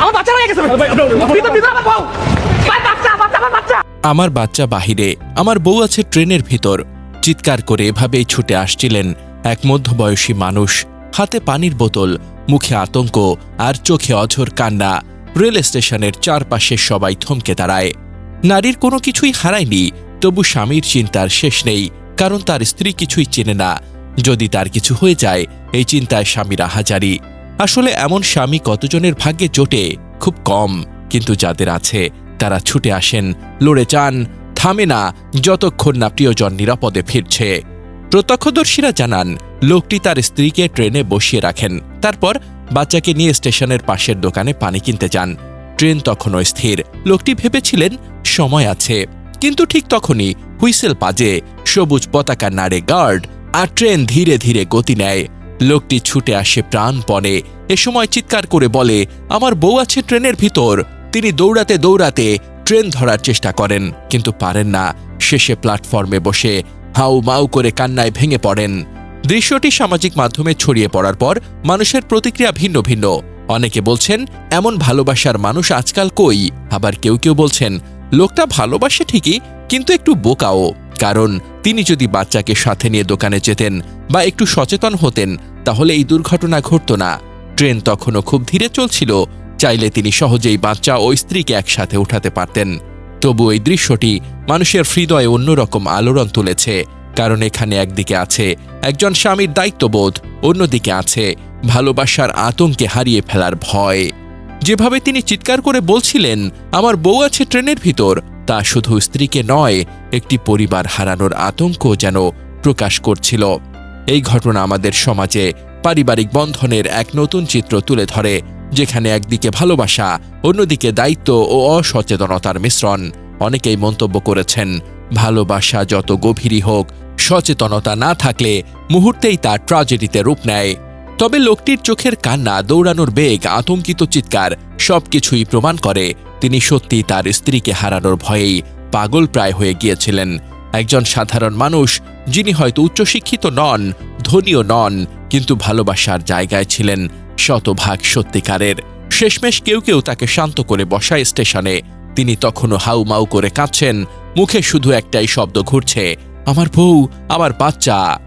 আমার বাচ্চা হয়ে গেছে। আমার বাচ্চা বাহিরে আমার বউ আছে ট্রেনের ভিতর। চিৎকার করে এভাবেই ছুটে আসছিলেন এক মধ্যবয়সী মানুষ। হাতে পানির বোতল মুখে আতঙ্ক আর চোখে অঝোর কান্না। রেল স্টেশনের চারপাশে সবাই থমকে দাঁড়ায়। নারীর কোনো কিছুই হারায়নি তবু স্বামীর চিন্তার শেষ নেই কারণ তার স্ত্রী কিছুই চেনে না। যদি তার কিছু হয়ে যায় এই চিন্তায় স্বামীরা হাজারি। আসলে এমন স্বামী কতজনের ভাগ্যে জোটে? খুব কম। কিন্তু যাদের আছে, তারা ছুটে আসেন, লড়ে যান, থামে না, যতক্ষণ না প্রিয়জন নিরাপদে ফিরছে। প্রত্যক্ষদর্শীরা জানান, লোকটি তার স্ত্রীকে ট্রেনে বসিয়ে রাখেন। তারপর বাচ্চাকে নিয়ে স্টেশনের পাশের দোকানে পানি কিনতে যান। ট্রেন তখনও স্থির। লোকটি ভেবেছিলেন, সময় আছে। কিন্তু ঠিক তখনই হুইসেল পাজে সবুজ পতাকা নাড়ে গার্ড, আর ট্রেন ধীরে ধীরে গতি নেয়। লোকটি ছুটে আসে প্রাণপণে। এ সময় চিৎকার করে বলে, আমার বউ আছে ট্রেনের ভিতর। তিনি দৌড়াতে দৌড়াতে ট্রেন ধরার চেষ্টা করেন, কিন্তু পারেন না। শেষে প্ল্যাটফর্মে বসে হাউ মাউ করে কান্নায় ভেঙে পড়েন। দৃশ্যটি সামাজিক মাধ্যমে ছড়িয়ে পড়ার পর মানুষের প্রতিক্রিয়া ভিন্ন ভিন্ন। অনেকে বলছেন, এমন ভালোবাসার মানুষ আজকাল কই? আবার কেউ কেউ বলছেন, লোকটা ভালোবাসে ঠিকই, কিন্তু একটু বোকাও। কারণ তিনি যদি বাচ্চাকে সাথে নিয়ে দোকানে যেতেন বা একটু সচেতন হতেন, তাহলে এই দুর্ঘটনা ঘটত না। ট্রেন তখনও খুব ধীরে চলছিল, চাইলে তিনি সহজেই বাচ্চা ও স্ত্রীকে একসাথে উঠাতে পারতেন। তবু এই দৃশ্যটি মানুষের হৃদয়ে অন্যরকম আলোড়ন তুলেছে, কারণ এখানে একদিকে আছে একজন স্বামীর দায়িত্ববোধ, অন্যদিকে আছে ভালোবাসার আতঙ্কে হারিয়ে ফেলার ভয়। যেভাবে তিনি চিৎকার করে বলছিলেন, আমার বউ আছে ট্রেনের ভিতর তা শুধু স্ত্রীকে নয়, একটি পরিবার হারানোর আতঙ্ক যেন প্রকাশ করছিল। এই ঘটনা আমাদের সমাজে পারিবারিক বন্ধনের এক নতুন চিত্র তুলে ধরে, যেখানে একদিকে ভালোবাসা, অন্যদিকে দায়িত্ব ও অসচেতনতার মিশ্রণ। অনেকেই মন্তব্য করেছেন, ভালোবাসা যত গভীরই হোক, সচেতনতা না থাকলে মুহূর্তেই তা ট্রাজেডিতে রূপ নেয়। তবে লোকটির চোখের কান্না, দৌড়ানোর বেগ, আতঙ্কিত চিৎকার সবকিছুই প্রমাণ করে তিনি সত্যি তার স্ত্রীকে হারানোর ভয়েই পাগল প্রায় হয়ে গিয়েছিলেন। একজন সাধারণ মানুষ, যিনি হয়তো উচ্চশিক্ষিত নন, ধনীও নন, কিন্তু ভালোবাসার জায়গায় ছিলেন শতভাগ সত্যিকারের। শেষমেশ কেউ কেউ তাকে শান্ত করে বসায় স্টেশনে। তিনি তখনও হাউ মাউ করে কাঁদছেন, মুখে শুধু একটাই শব্দ ঘুরছে, আমার বউ, আমার বাচ্চা।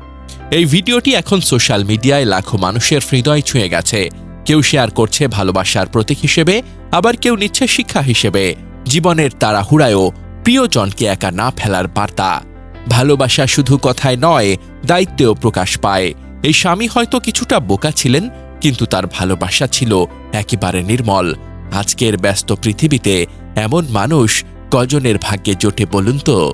এই ভিডিওটি এখন সোশ্যাল মিডিয়ায় লাখো মানুষের হৃদয় ছুঁয়ে গেছে। কেউ শেয়ার করছে ভালোবাসার প্রতীক হিসেবে, আবার কেউ নিচ্ছে শিক্ষা হিসেবে। জীবনের তাড়াহুড়ায়ও প্রিয়জনকে একা না ফেলার বার্তা। ভালোবাসা শুধু কথায় নয়, দায়িত্বেও প্রকাশ পায়। এই স্বামী হয়তো কিছুটা বোকা ছিলেন, কিন্তু তার ভালোবাসা ছিল একেবারে নির্মল। আজকের ব্যস্ত পৃথিবীতে এমন মানুষ কজনের ভাগ্যে জোটে বলুন তো?